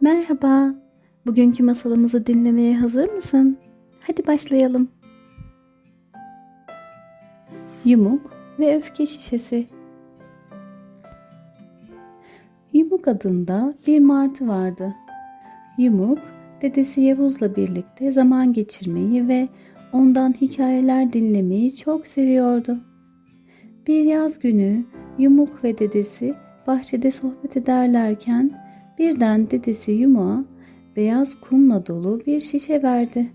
Merhaba. Bugünkü masalımızı dinlemeye hazır mısın? Hadi başlayalım. Yumuk ve öfke şişesi. Yumuk adında bir martı vardı. Yumuk, dedesi Yavuz'la birlikte zaman geçirmeyi ve ondan hikayeler dinlemeyi çok seviyordu. Bir yaz günü Yumuk ve dedesi bahçede sohbet ederlerken Birden dedesi Yumuk'a beyaz kumla dolu bir şişe verdi.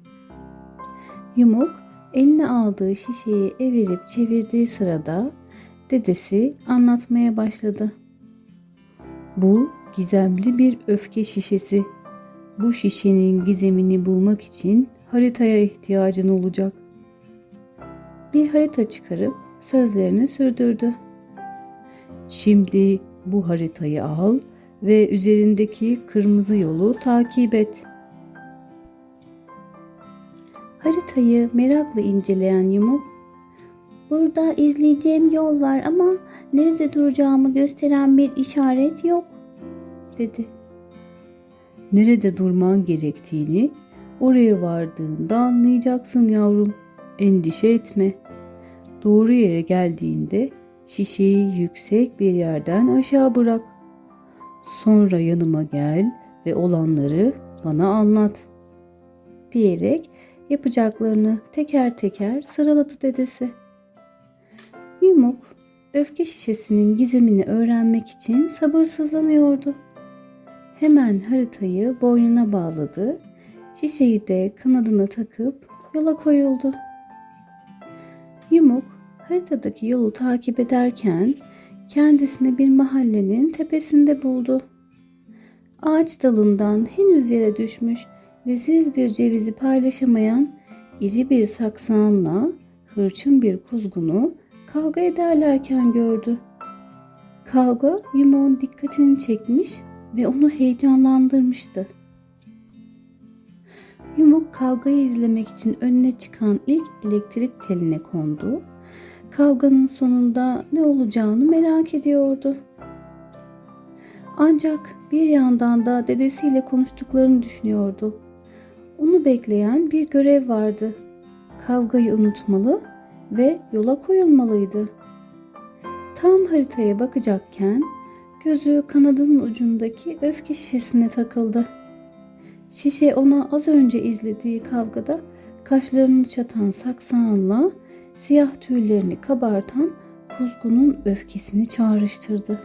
Yumuk eline aldığı şişeyi evirip çevirdiği sırada dedesi anlatmaya başladı. Bu gizemli bir öfke şişesi. Bu şişenin gizemini bulmak için haritaya ihtiyacın olacak. Bir harita çıkarıp sözlerini sürdürdü. Şimdi bu haritayı al ve üzerindeki kırmızı yolu takip et. Haritayı merakla inceleyen Yumuk, "Burada izleyeceğim yol var ama nerede duracağımı gösteren bir işaret yok." dedi. Nerede durman gerektiğini oraya vardığında anlayacaksın yavrum. Endişe etme. Doğru yere geldiğinde şişeyi yüksek bir yerden aşağı bırak. Sonra yanıma gel ve olanları bana anlat." diyerek yapacaklarını teker teker sıraladı dedesi. Yumuk öfke şişesinin gizemini öğrenmek için sabırsızlanıyordu. Hemen haritayı boynuna bağladı, şişeyi de kanadına takıp yola koyuldu. Yumuk haritadaki yolu takip ederken kendisini bir mahallenin tepesinde buldu. Ağaç dalından henüz yere düşmüş leziz bir cevizi paylaşamayan iri bir saksanla hırçın bir kuzgunu kavga ederlerken gördü. Kavga Yumuk'un dikkatini çekmiş ve onu heyecanlandırmıştı. Yumuk kavgayı izlemek için önüne çıkan ilk elektrik teline kondu Kavganın sonunda ne olacağını merak ediyordu. Ancak bir yandan da dedesiyle konuştuklarını düşünüyordu. Onu bekleyen bir görev vardı. Kavgayı unutmalı ve yola koyulmalıydı. Tam haritaya bakacakken gözü kanadının ucundaki öfke şişesine takıldı. Şişe ona az önce izlediği kavgada kaşlarını çatan saksanla siyah tüylerini kabartan kuzgunun öfkesini çağrıştırdı.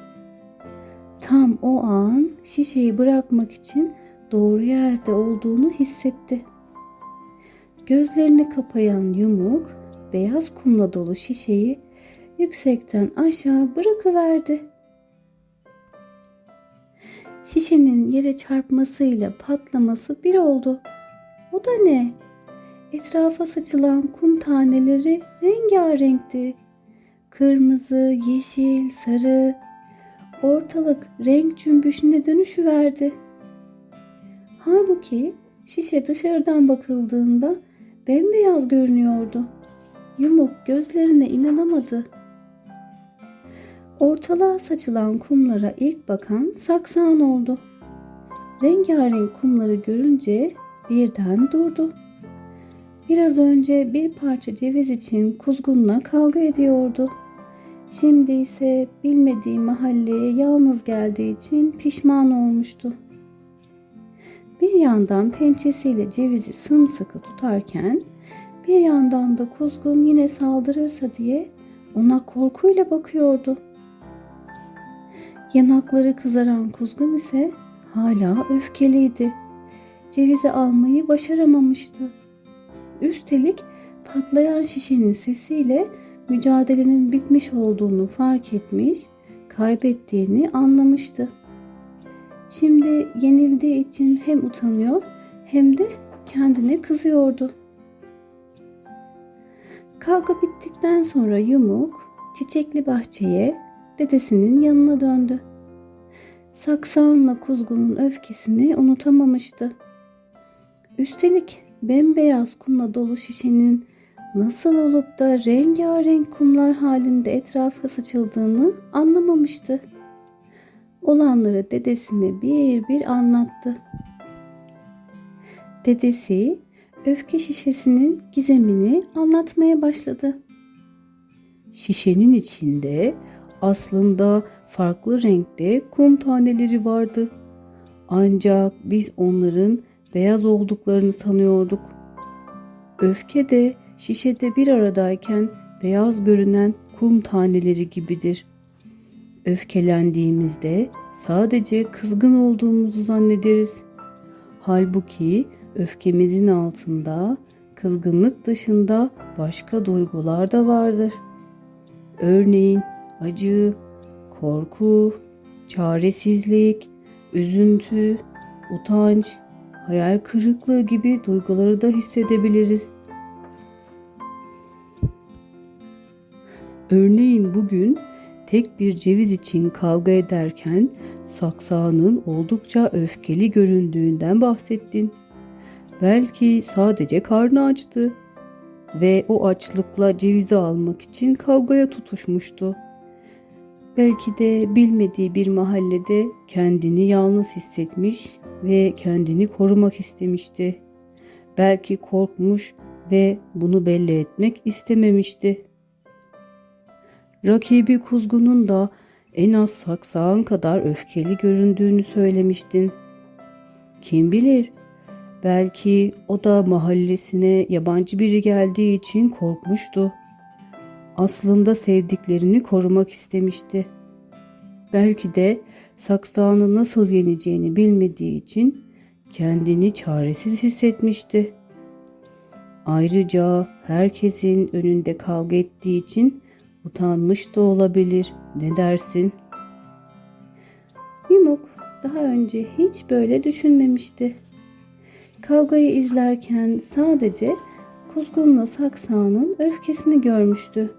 Tam o an şişeyi bırakmak için doğru yerde olduğunu hissetti. Gözlerini kapayan yumuk beyaz kumla dolu şişeyi yüksekten aşağı bırakıverdi. Şişenin yere çarpmasıyla patlaması bir oldu. O da ne? Etrafa saçılan kum taneleri rengarenkti. Kırmızı, yeşil, sarı. Ortalık renk cümbüşüne dönüşüverdi. Halbuki şişe dışarıdan bakıldığında bembeyaz görünüyordu. Yumuk gözlerine inanamadı. Ortalığa saçılan kumlara ilk bakan saksan oldu. Rengarenk kumları görünce birden durdu. Biraz önce bir parça ceviz için kuzgunla kavga ediyordu. Şimdi ise bilmediği mahalleye yalnız geldiği için pişman olmuştu. Bir yandan pençesiyle cevizi sımsıkı tutarken bir yandan da kuzgun yine saldırırsa diye ona korkuyla bakıyordu. Yanakları kızaran kuzgun ise hala öfkeliydi. Cevizi almayı başaramamıştı. Üstelik patlayan şişenin sesiyle mücadelenin bitmiş olduğunu fark etmiş, kaybettiğini anlamıştı. Şimdi yenildiği için hem utanıyor hem de kendine kızıyordu. Kavga bittikten sonra Yumuk çiçekli bahçeye dedesinin yanına döndü. Saksanla kuzgunun öfkesini unutamamıştı. Üstelik bembeyaz kumla dolu şişenin nasıl olup da rengarenk kumlar halinde etrafa saçıldığını anlamamıştı. olanları dedesine bir bir anlattı. Dedesi öfke şişesinin gizemini anlatmaya başladı. Şişenin içinde aslında farklı renkte kum taneleri vardı. Ancak biz onların beyaz olduklarını sanıyorduk. Öfke de şişede bir aradayken beyaz görünen kum taneleri gibidir. Öfkelendiğimizde sadece kızgın olduğumuzu zannederiz. Halbuki öfkemizin altında kızgınlık dışında başka duygular da vardır. Örneğin acı, korku, çaresizlik, üzüntü, utanç, hayal kırıklığı gibi duyguları da hissedebiliriz. Örneğin bugün tek bir ceviz için kavga ederken saksağının oldukça öfkeli göründüğünden bahsettin. Belki sadece karnı açtı ve o açlıkla cevizi almak için kavgaya tutuşmuştu. Belki de bilmediği bir mahallede kendini yalnız hissetmiş ve kendini korumak istemişti. Belki korkmuş ve bunu belli etmek istememişti. Rakibi kuzgunun da en az saksağın kadar öfkeli göründüğünü söylemiştin. Kim bilir, belki o da mahallesine yabancı biri geldiği için korkmuştu. Aslında sevdiklerini korumak istemişti. Belki de saksağını nasıl yeneceğini bilmediği için kendini çaresiz hissetmişti. Ayrıca herkesin önünde kavga ettiği için utanmış da olabilir. Ne dersin? Yumuk daha önce hiç böyle düşünmemişti. Kavgayı izlerken sadece kuzgunla saksağının öfkesini görmüştü.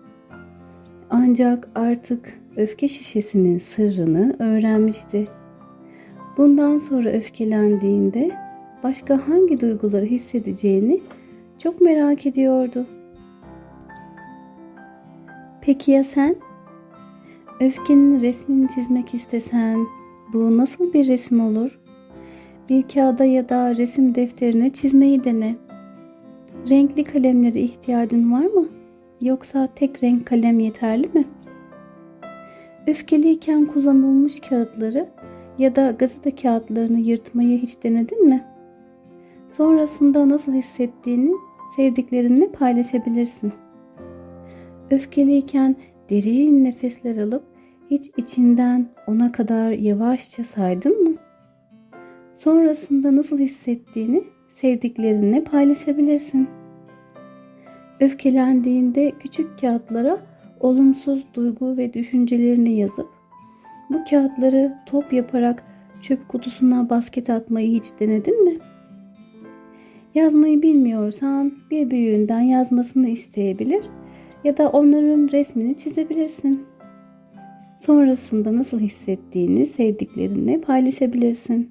Ancak artık öfke şişesinin sırrını öğrenmişti. Bundan sonra öfkelendiğinde başka hangi duyguları hissedeceğini çok merak ediyordu. Peki ya sen? Öfkenin resmini çizmek istesen bu nasıl bir resim olur? Bir kağıda ya da resim defterine çizmeyi dene. Renkli kalemlere ihtiyacın var mı? Yoksa tek renk kalem yeterli mi? Öfkeliyken kullanılmış kağıtları ya da gazete kağıtlarını yırtmayı hiç denedin mi? Sonrasında nasıl hissettiğini sevdiklerinle paylaşabilirsin. Öfkeliyken derin nefesler alıp hiç içinden ona kadar yavaşça saydın mı? Sonrasında nasıl hissettiğini sevdiklerinle paylaşabilirsin. Öfkelendiğinde küçük kağıtlara olumsuz duygu ve düşüncelerini yazıp bu kağıtları top yaparak çöp kutusuna basket atmayı hiç denedin mi? Yazmayı bilmiyorsan bir büyüğünden yazmasını isteyebilir ya da onların resmini çizebilirsin. Sonrasında nasıl hissettiğini sevdiklerinle paylaşabilirsin.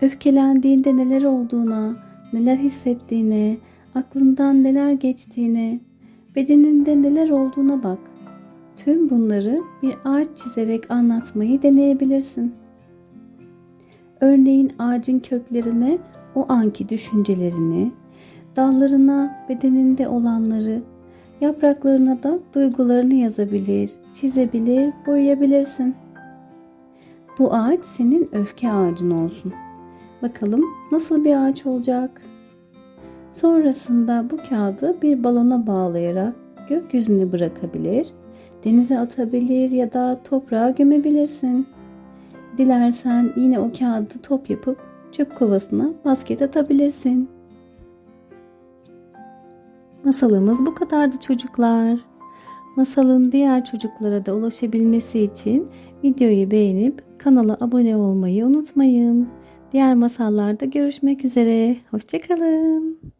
Öfkelendiğinde neler olduğuna, neler hissettiğine, aklından neler geçtiğine, bedeninde neler olduğuna bak. Tüm bunları bir ağaç çizerek anlatmayı deneyebilirsin. Örneğin ağacın köklerine o anki düşüncelerini, dallarına bedeninde olanları, yapraklarına da duygularını yazabilir, çizebilir, boyayabilirsin. Bu ağaç senin öfke ağacın olsun. Bakalım nasıl bir ağaç olacak? Sonrasında bu kağıdı bir balona bağlayarak gökyüzüne bırakabilir, denize atabilir ya da toprağa gömebilirsin. Dilersen yine o kağıdı top yapıp çöp kovasına basket atabilirsin. Masalımız bu kadardı çocuklar. Masalın diğer çocuklara da ulaşabilmesi için videoyu beğenip kanala abone olmayı unutmayın. Diğer masallarda görüşmek üzere. Hoşçakalın.